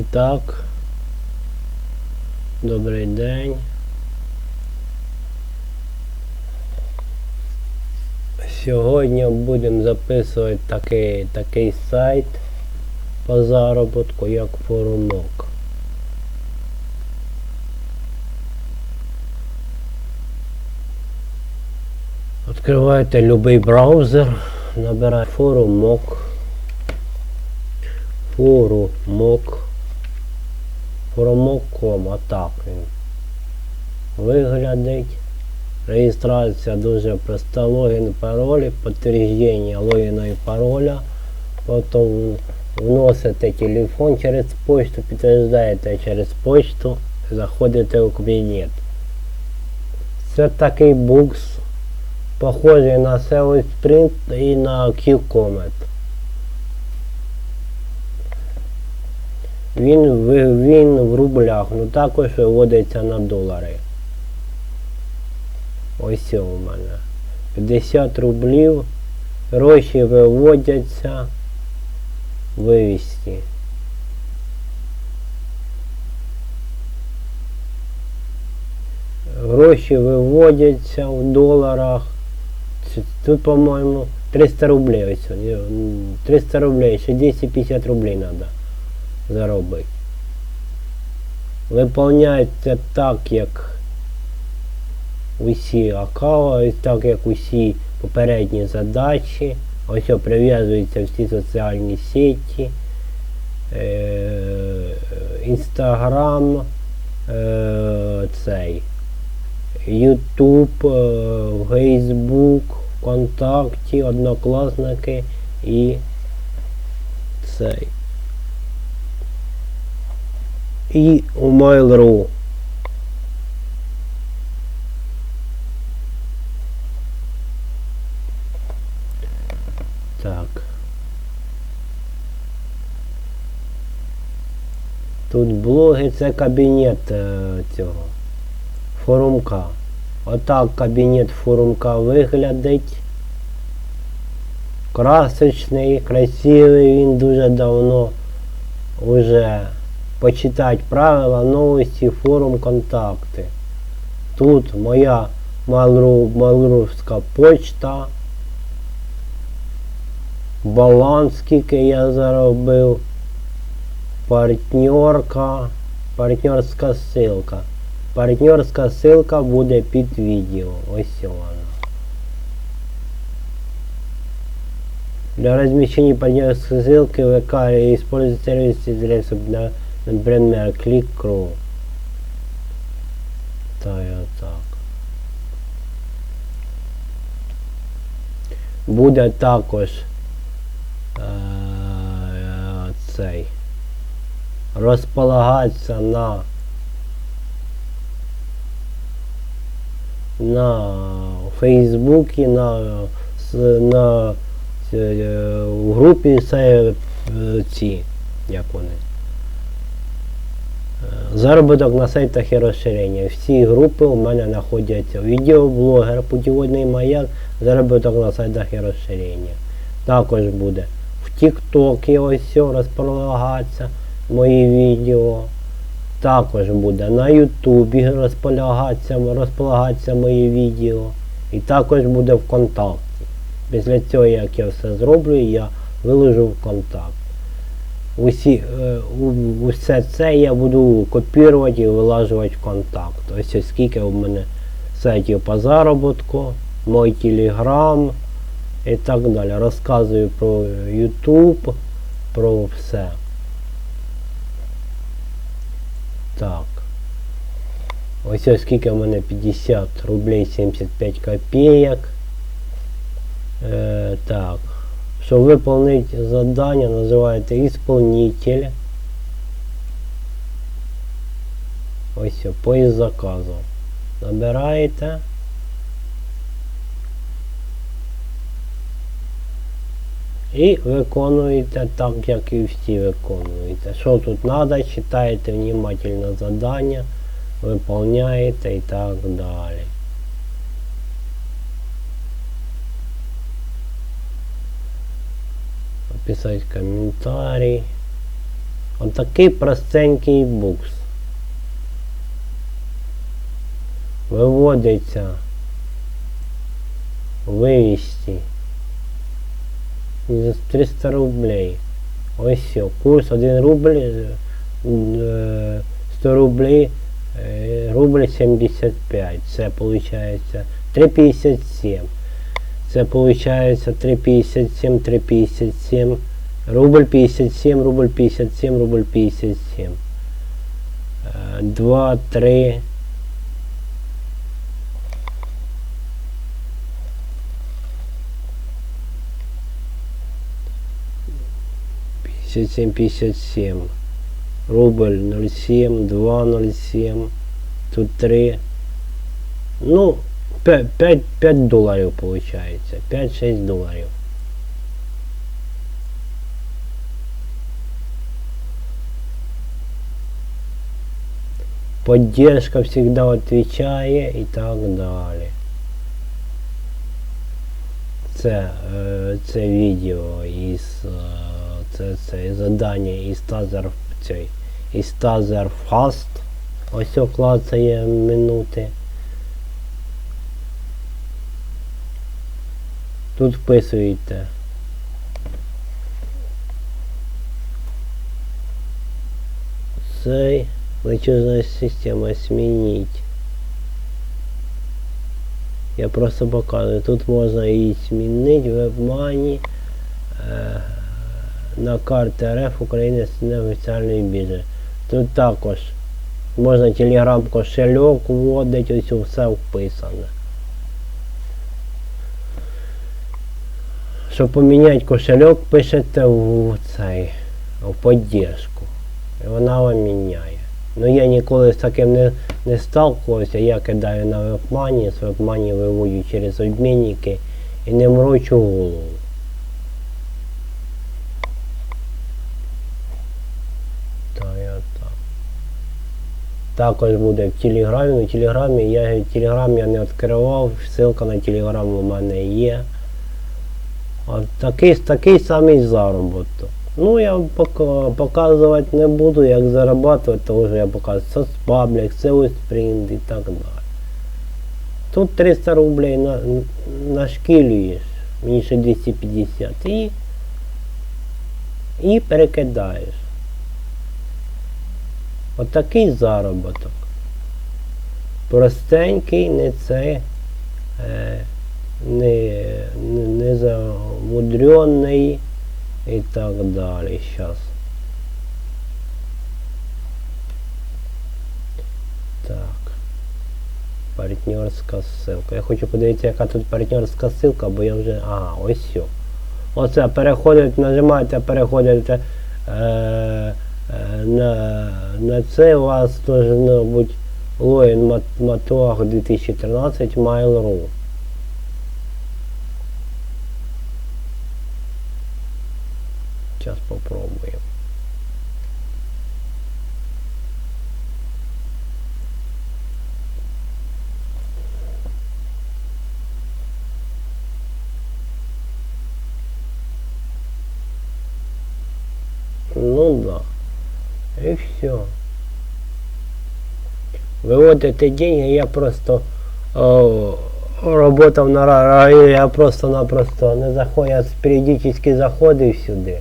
І так. Добрий день. Сьогодні будемо записувати такий, такий сайт по заробітку, як форумок. Відкривайте любий браузер, набирайте форумок. Форумок. Форумок.com, а так він виглядить. Реєстрація дуже проста. Логін, пароль, підтвердження логіна і пароля. Потім вносите телефон через почту, підтверждаєте через почту, заходите у кабінет. Це такий букс, похожий на SEO Sprint і на QComet. Він, він в рублях, ну також виводиться на долари. Ось у мене. 50 рублів. Гроші виводяться. Вивести. Гроші виводяться в доларах. Тут, по-моєму, 300 рублей ось. он, м, 300 рублей, ще 250 рублей треба заробити. Виповняється так, як усі аккаунти, так як усі попередні задачі. Ось прив'язуються всі соціальні сеті, Інстаграм, цей, Ютуб, Фейсбук, ВКонтакті, Однокласники і цей. І у Mail.ru. Так. Тут блоги, це кабінет е, цього форумка. Отак кабінет форумка виглядить. Красочний, красивий, він дуже давно вже почитати правила, новості, форум, контакти. Тут моя Малру, Малрувська почта. Баланс, скільки я заробив. Партнерка. Партнерська ссылка. Партнерська ссылка буде під відео. Ось вона. Для размещения партнерской ссылки ВК используйте сервис для на- например, ClickRu. Та я так. Буде також е, цей розполагатися на на Фейсбуці, на, на е, в групі це е, ці, як вони. Заробіток на сайтах і розширення. Всі групи у мене знаходяться. Відеоблогер, путіводний маяк, заробіток на сайтах і розширення. Також буде в TikTok ось все розполагатися мої відео. Також буде на Ютубі розполагатися, розполагатися мої відео. І також буде ВКонтакті. Після цього, як я все зроблю, я виложу в контакт. Усі, е, усе це я буду копірувати і вилажувати в контакт. Ось скільки в мене сайтів по заробітку, мой телеграм і так далі. Розказую про YouTube, про все. Так. Ось ось скільки в мене 50 рублей 75 копеек. Е, так. Щоб виконати задання, називаєте ісполнитель. Ось все, поїзд заказу. Набираєте. І виконуєте так, як і всі виконуєте. Що тут треба, читаєте внимательно задання, виповняєте і так далі. Писать комментарий. Отакий простенький букс. Виводиться вивести за 300 рублей. Ось все. Курс 1 рубль, е, 100 рублей, е, рубль 75. Це виходить 3,57. Це виходить 3,57, 3,57. Рубль 57, рубль 57, рубль 57. 2, 3. Пятьдесят семь, пятьдесят семь. Рубль 0,7, 2, 0,7. Тут 3. Ну, 5, 5, 5 долларов получается. 5-6 долларов. Поддержка всегда отвечает и так далее. Це, е, це відео із е, це, це задання із Тазер цей із Тазер Fast. Ось о клацає минути. Тут вписуєте. Цей платежная система сменить. Я просто показую. Тут можна її змінити в WebMoney е, на карти РФ України з неофіціальної біржі. Тут також можна Telegram кошельок вводити, ось все вписане. Щоб поміняти кошельок, пишете в цей в поддержку. І вона вам міняє. Ну я ніколи з таким не, не сталкувався, я кидаю на вебмані, з вебмані виводю через обмінники і не мрочу голову. Так, я так. Також буде в Телеграмі. У Телеграмі я Телеграм я не відкривав, ссылка на Телеграм у мене є. От такий, такий самий заробіток. Ну, я показувати не буду, як зарабатувати, тому що я показую соцпаблік, SEO Sprint і так далі. Тут 300 рублей на, нашкілюєш, мені ще 250 і, і перекидаєш. Отакий заробіток. Простенький, не це, е, не, не, замудренний и так далее. Сейчас. Так. Партнерська ссылка. Я хочу подивитися, яка тут партнерська ссылка, бо я вже... Ага, ось все. Оце переходите, нажимаєте, переходите е, е, на, на це у вас должно бути логін Матуах 2013 Mail.ru. Сейчас попробуем. Ну да. И все. Выводите деньги, я просто э, работал на районе, я просто-напросто не заходил, я периодически заходив сюди.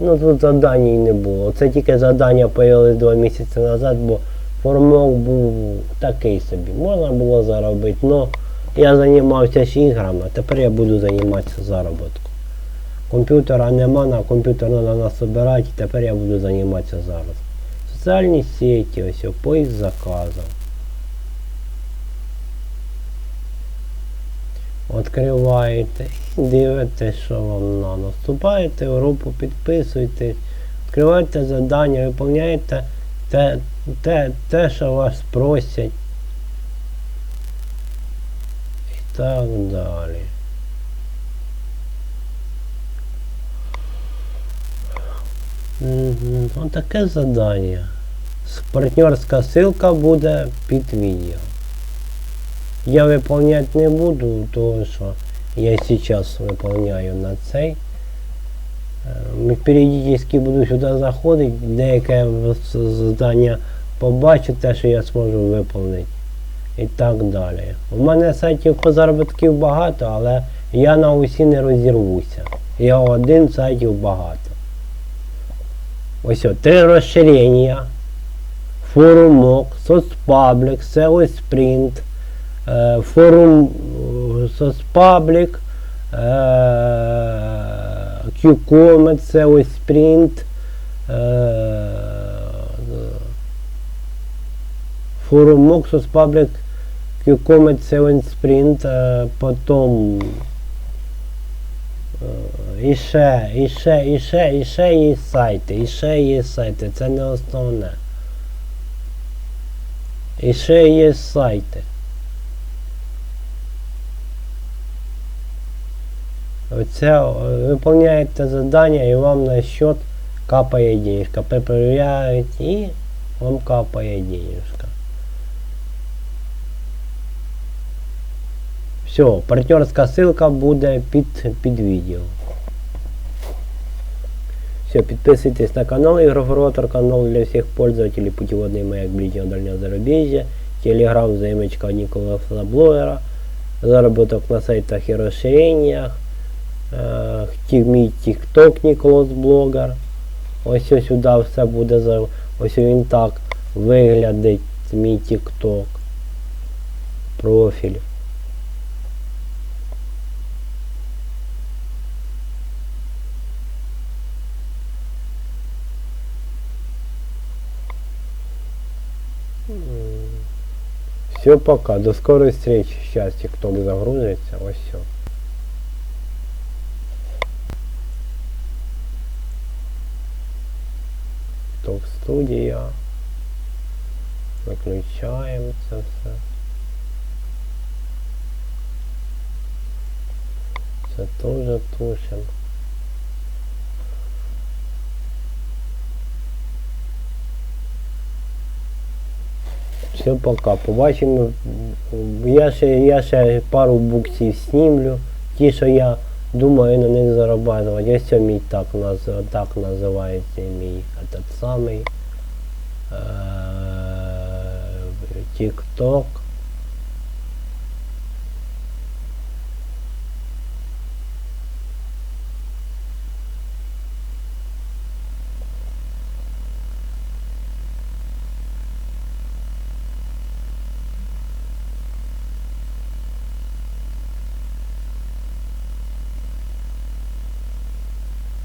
Ну тут задань не було. Це тільки задання появилось два місяці назад, бо формок був такий собі. Можна було заробити, але я займався ж іграми, а тепер я буду займатися заробітком. Комп'ютера нема, на комп'ютер треба насобирати, тепер я буду займатися зараз. Соціальні сеті, ось поїзд заказів. Відкриваєте і дивитесь, що вам надо. Вступаєте в групу, підписуєтесь, відкриваєте завдання, виповняєте те, те, те, що вас просять. І так далі. Угу. Ось таке завдання. Партнерська ссылка буде під відео. Я выполнять не буду, того що я сейчас выполняю на цей Е, Періодично буду сюди заходити, деяке в- з- здання побачу, те, що я зможу виконати. І так далі. У мене сайтів по заробітків багато, але я на усі не розірвуся. Я один сайтів багато. Ось о, три розширення. Форумок, соцпаблік, SEO Sprint, форум е, соцпаблік, е, QComet, SEO Sprint, е, форумок, соцпаблік, QComet, SEO Sprint, е, потім е, і ще, і ще, і ще, і ще є сайти, і ще є сайти, це не основне. І ще є сайти. Оце е, виповняєте завдання і вам на счет капає денежка. Перепровіряють і вам капає денежка. Все, партнерська ссылка буде під, під відео. Все, подписывайтесь на канал Игрофорватор, канал для всех пользователей путеводный маяк ближнего дальнего зарубежья, телеграм, заимочка Николаса Блогера, заработок на сайтах и расширениях, е, ті- мій TikTok Ніколас Блогер. Ось ось сюди все буде за. Ось він так виглядить мій TikTok. Профіль. Все, пока. До скорой встречи. Сейчас TikTok загрузится. Ось все. TikTok студія. Виключаємо це все. Це теж тушимо. Все, пока. Побачимо. Я ще, я ще пару буксів снімлю. Ті, що я думаю на них зарабатывать. Ось мій так, наз- так називається мій этот самий е, TikTok.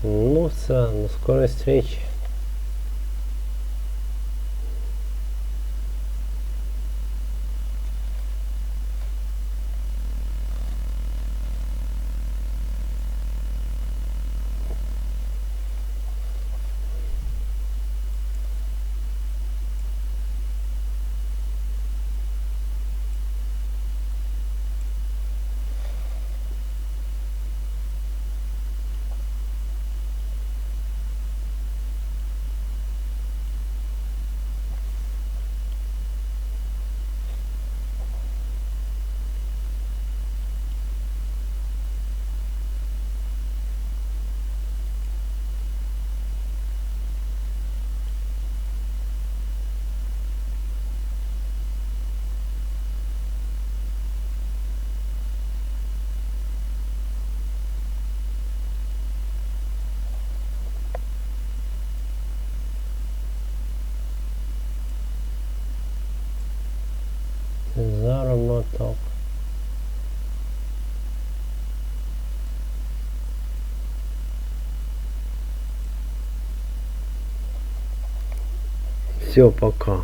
Ну все, до скорой встречи. Заработок. Все, пока.